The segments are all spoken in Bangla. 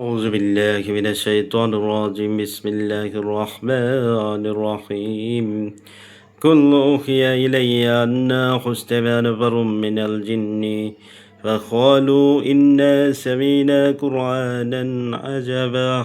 أعوذ بالله من الشيطان الرجيم. بسم الله الرحمن الرحيم. كل أوحي إلي أنه استمع نفر من الجن. فقالوا إنا سمينا قرآنا عجبا.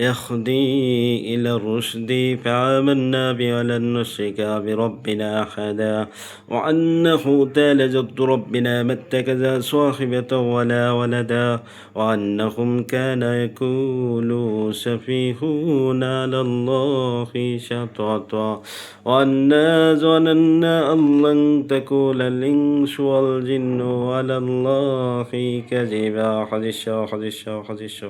يهدي إلى الرشد فآمنا ولن نشرك بربنا أحدا. وأنه تعالى جد ربنا ما اتخذ صاحبة ولا ولدا. وأنهم كان يقول سفيهون على الله شططا وأنا ظننا أن لن تكون الإنس والجن على الله كذبا. حديث حديث حديث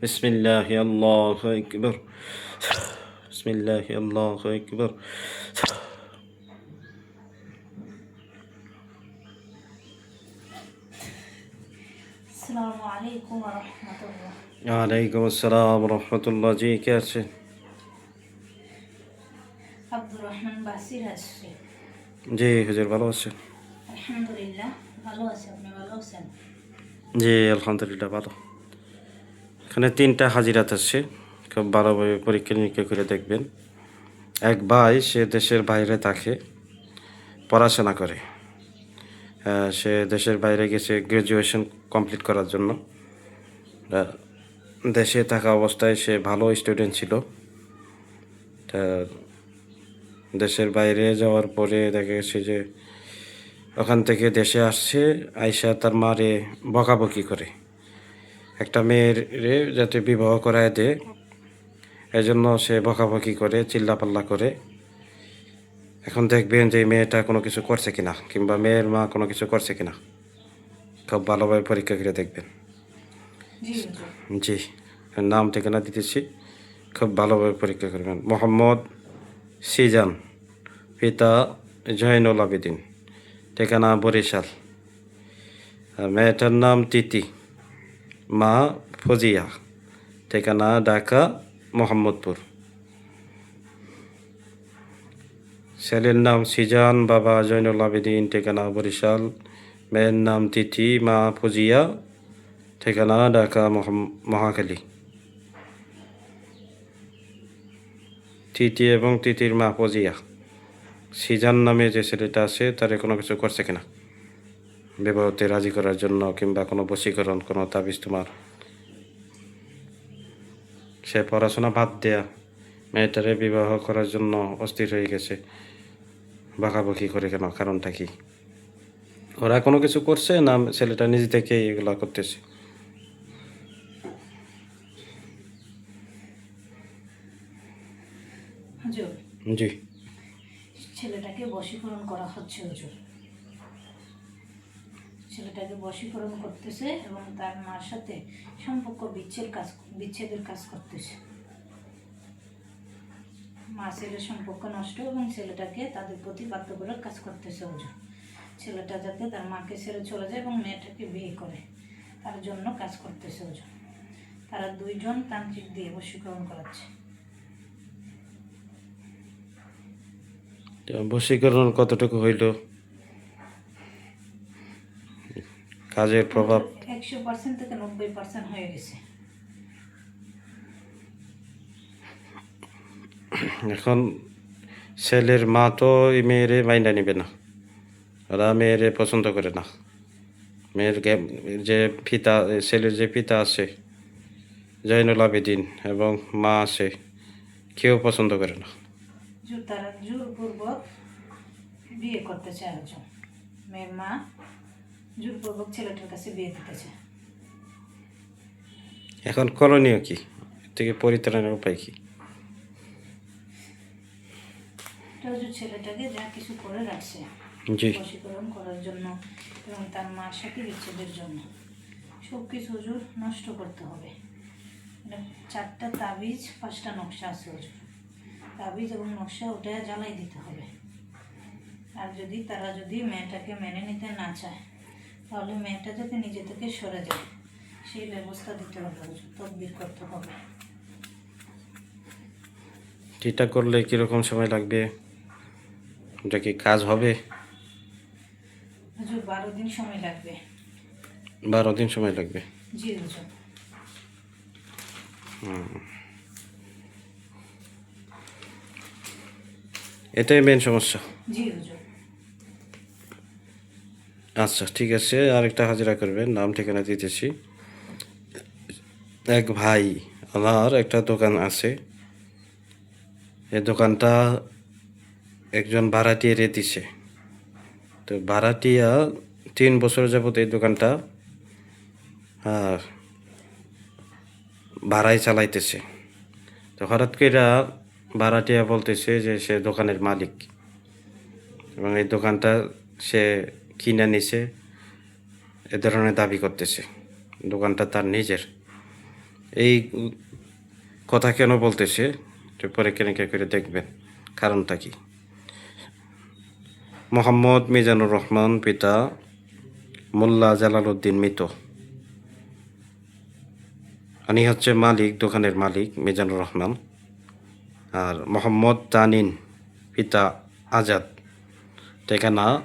بسم الله الله أكبر بسم الله الله أكبر আসসালামু আলাইকুম রহমতুল্লাহ ওয়ালাইকুম আসসালাম রহমতুল্লাহ জি কে আছেন আব্দুর রহমান বাসির আসছে জি হুজুর ভালো আছেন আলহামদুলিল্লাহ ভালো আছে আপনি ভালো আছেন জি আলহামদুলিল্লাহ ভালো এখানে তিনটা হাজিরাত আছে। খুব ভালোভাবে পরীক্ষা নিরীক্ষা করে দেখবেন। এক ভাই, সে দেশের বাইরে থাকে, পড়াশোনা করে। সে দেশের বাইরে গেছে গ্র্যাজুয়েশন কমপ্লিট করার জন্য। দেশে থাকা অবস্থায় সে ভালো স্টুডেন্ট ছিল। দেশের বাইরে যাওয়ার পরে দেখা গেছে যে ওখান থেকে দেশে আসছে, আইসা তার মারে বকাবকি করে। একটা মেয়ের যাতে বিবাহ করায় দেয় এজন্য সে বকাবকি করে চিল্লাপাল্লা করে। এখন দেখবেন যে মেয়েটা কোনো কিছু করছে কিনা কিংবা মেয়ের মা কোনো কিছু করছে কিনা। খুব ভালোভাবে পরীক্ষা করে দেখবেন। জি নাম ঠিকানা দিতেছি। খুব ভালোভাবে পরীক্ষা করবেন। মোহাম্মদ সিজান পিতা জয়নুল আবেদিন ঠিকানা বরিশাল। আর মেয়েটার নাম তিতি। মা ফজিয়া, ঠিকানা ঢাকা, মোহাম্মদপুর। ছেলের নাম সিজান, বাবা জয়নুল আবেদিন, ঠিকানা বরিশাল। মেয়ের নাম তিথি, মা ফজিয়া, ঠিকানা ঢাকা মহাখালী। তিথি এবং তিথির মা ফজিয়া। সিজান নামে যে ছেলেটা আছে, তারে কোনো কিছু করছে কিনা? বিবাহতে রাজি করার জন্য কিংবা কোনো বশীকরণ কোনো তাবিজ তোমার। সে পড়াশোনা বাদ দেয়া মেয়েটারে বিবাহ করার জন্য অস্থির হয়ে গেছে। বাঁকাবকি করে কেন? কারণটা কি? ওরা কোনো কিছু করছে না ছেলেটা নিজে থেকে এগুলা করতেছে? জি। ছেলেটাকে বশীকরণ করা হচ্ছে হুজুর। ছেলেটাকে বশীকরণ করতেছে এবং তার মার সাথে সম্পর্ক বিচ্ছেদ কাজ, বিচ্ছেদের কাজ করতেছে। মা ছেলের সম্পর্ক নষ্ট এবং ছেলেটাকে তাদের প্রতি বাধ্য করে কাজ করতেছে ওজন ছেলেটা যাতে তার মাকে ছেড়ে চলে যায় এবং মেয়েটাকে বিয়ে করে, তার জন্য কাজ করতেছে ওজন তারা দুইজন তান্ত্রিক দিয়ে বশীকরণ করাচ্ছে। বশীকরণ কতটুকু হইল? কাজের প্রভাব। একশো পার্সেন্ট থেকে নব্বই পার্সেন্ট হয়ে গেছে। এখন ছেলের মা তো এই মেয়েরে মাইনা নিবে না। ওরা মেয়েরে পছন্দ করে না। মেয়ের যে পিতা ছেলের যে পিতা আছে জৈনুল আবেদিন এবং মা আছে কেউ পছন্দ করে না। তারা জোরপূর্বক বিয়ে করতে চায় একজন। মেয়ের মা জোরপূর্বক ছেলেটার কাছে বিয়ে দিতে চায়। এখন করণীয় কি? থেকে পরিত্রাণের উপায় কি? ছেলেটাকে যা কিছু করে রাখছে। জি। বশীকরণ করার জন্য এবং তার মার সাথে বিচ্ছেদের জন্য। সব কিছু হুজুর নষ্ট করতে হবে। চারটা তাবিজ পাঁচটা নকশা আছে হুজুর তাবিজ এবং নকশা ওটা জ্বালাই দিতে হবে। আর যদি তারা যদি মেয়েটাকে মেনে নিতে না চায় তাহলে মেয়েটা যাতে নিজে থেকে সরে যায় সেই ব্যবস্থা দিতে হবে তদবির করতে হবে। এটা করলে কীরকম সময় লাগবে? এটা কি কাজ হবে? হুজুর বারো দিন সময় লাগবে। বারো দিন সময় লাগবে? জি হুজুর। এটাই মেন সমস্যা। জি হুজুর। আচ্ছা ঠিক আছে, আরেকটা হাজিরা করবেন, নাম, ঠিকানা দিতেছি। এক ভাই, আমার একটা দোকান আছে। এই দোকানটা একজন ভাড়াটিয়ারে দিছে। তো ভাড়াটিয়া তিন বছর যাবত এই দোকানটা, আর ভাড়াই চালাইতেছে। তো হঠাৎ করে ভাড়াটিয়া বলতেছে যে সে দোকানের মালিক। এবং এই দোকানটা সে কিনে নিছে এ ধরনের দাবি করতেছে। দোকানটা তার নিজের। এই কথা কেন বলতেছে, একটু পরীক্ষা করে দেখবেন। কারণটা কি? মোহাম্মদ মিজানুর রহমান, পিতা মোল্লা জালালউদ্দিন মৃত। উনি হচ্ছে মালিক, দোকানের মালিক মিজানুর রহমান। আর মোহাম্মদ তানিন, পিতা আজাদ। ঠিকানা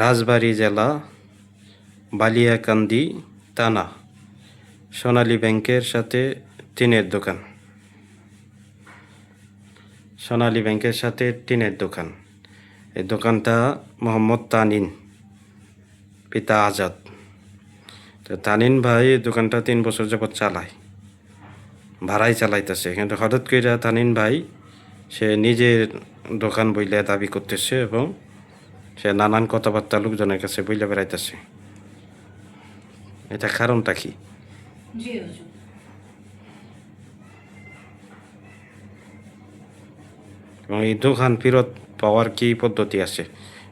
রাজবাড়ী জেলা, বালিয়াকান্দি থানা, সোনালী ব্যাংকের সাথে টিনের দোকান। সোনালী ব্যাংকের সাথে টিনের দোকান। এই দোকানটা মোহাম্মদ তানিন, পিতা আজাদ। তো তানিন ভাই দোকানটা তিন বছর যাবৎ চালায়, ভাড়াই চালাইতেছে। কিন্তু হঠাৎ করে তানিন ভাই, সে নিজের দোকান বইলে দাবি করতেছে এবং সে নানান কথাবার্তা লোকজনের কাছে বইলে বেড়াইতেছে। এটা কারণটা কি? এবং এই দোকান ফেরত পাওয়ার কি পদ্ধতি আছে?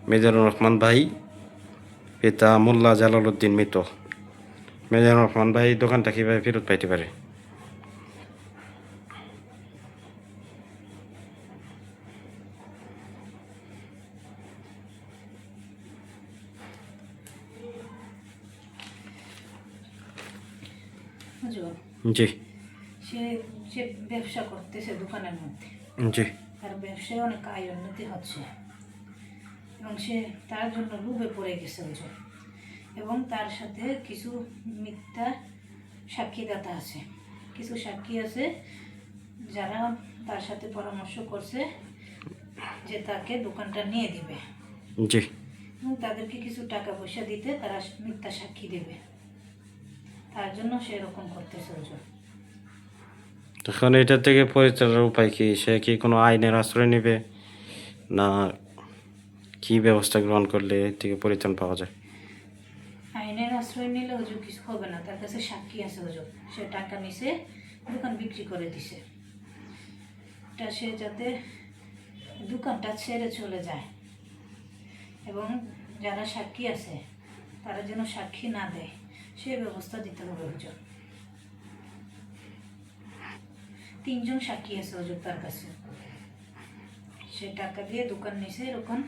মেজানুর রহমান ভাই পিতা মোল্লা জালালউদ্দিন মৃত। মেজানুর রহমান ভাই দোকানটা কীভাবে ফেরত পাইতে পারে? জি। সে যে ব্যবসা করতেছে দোকানের মধ্যে। জি। তার ব্যবসায় অনেক আয় উন্নতি হচ্ছে। এবং সে তার জন্য লোভে পড়ে গেছে হুজুর এবং তার সাথে কিছু মিথ্যা সাক্ষীদাতা আছে। কিছু সাক্ষী আছে যারা তার সাথে পরামর্শ করছে যে তাকে দোকানটা নিয়ে দিবে। জি। এবং তাদেরকে কিছু টাকা পয়সা দিতে তারা মিথ্যা সাক্ষী দেবে। তার জন্য সে এরকম করতেছে হুজুর। তখন এটা থেকে পরিচালনার উপায় কি? সে কি কোনো আইনের আশ্রয় নেবে? না কি ব্যবস্থা গ্রহণ করলে এর থেকে পরিত্রাণ পাওয়া যায়? আইনের আশ্রয় নিলে হুজুর কিছু হবে না। তার কাছে সাক্ষী আছে হুজুর। সে টাকা নিছে দোকান বিক্রি করে দিছে। তা সে যাতে দোকানটা ছেড়ে চলে যায়। এবং যারা সাক্ষী আছে তারা যেন সাক্ষী না দেয়। সে ব্যবস্থা দিতে হবে হুজুর তিনজন সাক্ষী আছে হুজুর তার কাছে। সে টাকা দিয়ে দোকান নিছে এরকম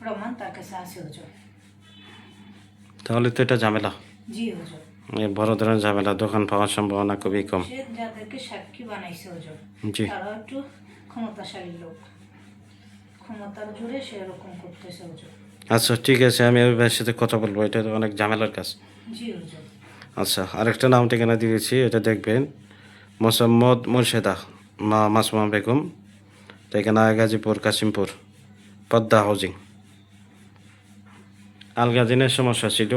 প্রমাণ তার কাছে আছে হুজুর তাহলে তো এটা ঝামেলা। জি এই বড় ধরনের ঝামেলা দোকান পাওয়ার সম্ভাবনা খুবই কম। সে যাদেরকে সাক্ষী বানাইছে হুজুর জি। তারাও একটু ক্ষমতাশালী লোক। ক্ষমতার জোরে সে এরকম করতেছে হুজুর আচ্ছা ঠিক আছে আমি ওই সাথে কথা বলব এটা অনেক ঝামেলার কাজ। আচ্ছা আরেকটা নাম ঠিকানা দিয়েছি, এটা দেখবেন। মোসাম্মদ মুর্শেদা, মা মাসমা বেগম, ঠিকানা গাজীপুর, কাশিমপুর, পদ্মা হাউজিং। আলগাদিনের সমস্যা ছিল,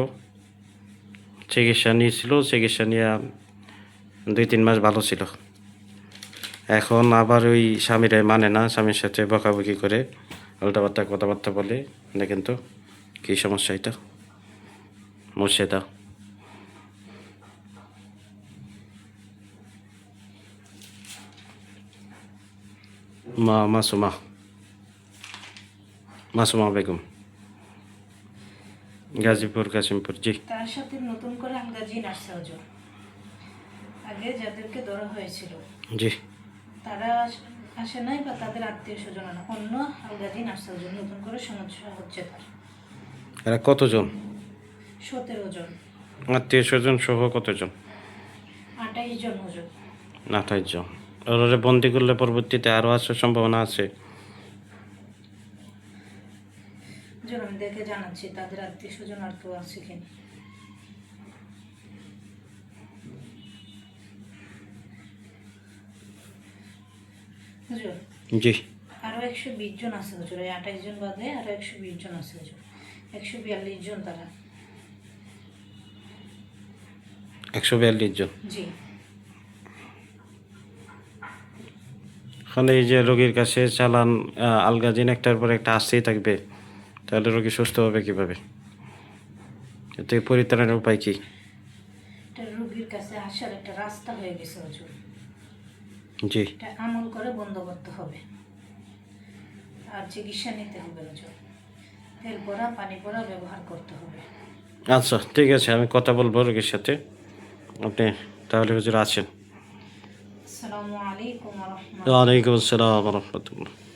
চিকিৎসা নিয়েছিল, চিকিৎসা নিয়ে দুই তিন মাস ভালো ছিল। এখন আবার ওই স্বামীরাই মানে না, স্বামীর সাথে বকাবকি করে উল্টাপাল্টা কথাবার্তা বলে, দেখেন তো, কী সমস্যা এটা? মুর্শেদা। মা মাসুমা। মাসুমা বেগম। গাজীপুর কাশিমপুর জি। তার সাথে নতুন করে আলগা জিন আসছে হুজুর আগে যাদেরকে ধরা হয়েছিল। জি। তারা আস- নাই বা তাদের আত্মীয় স্বজন অন্য আলগা জিন আসছে হুজুর নতুন করে সমস্যা হচ্ছে তার। এরা কতজন? সতেরো জন। আত্মীয় স্বজন সহ কতজন? আঠাইশ জন হুজুর আঠাইশ জন। ওরা বন্দি করলে পরবর্তীতে আরও আসার সম্ভাবনা আছে। আমি দেখে জানাচ্ছি তাদের আত্মীয় স্বজন আর কেউ আছে কিনা জি। আরও একশো বিশ জন আছে হুজুর ওই আঠাশ জন বাদে আরও একশো বিশ জন আছে হুজুর। একশো বিয়াল্লিশ জন তারা। একশো বিয়াল্লিশ জন। জি। এখন এই যে রোগীর কাছে চালান আলগাজিন একটার পর একটা আসতেই থাকবে তাহলে রোগী সুস্থ হবে কীভাবে? এতে পরিত্রাণের উপায় কী? এটা কাছে আসার একটা রাস্তা হয়ে গেছে হুজুর। জি। এটা আমল করে বন্ধ করতে হবে। আর চিকিৎসা নিতে হবে হুজুর। তেল পড়া পানি পড়া ব্যবহার করতে হবে। আচ্ছা ঠিক আছে আমি কথা বলব রোগীর সাথে। আপনি তাহলে হুজুর আছেন السلام عليكم ورحمة الله. وعليكم السلام ورحمة الله.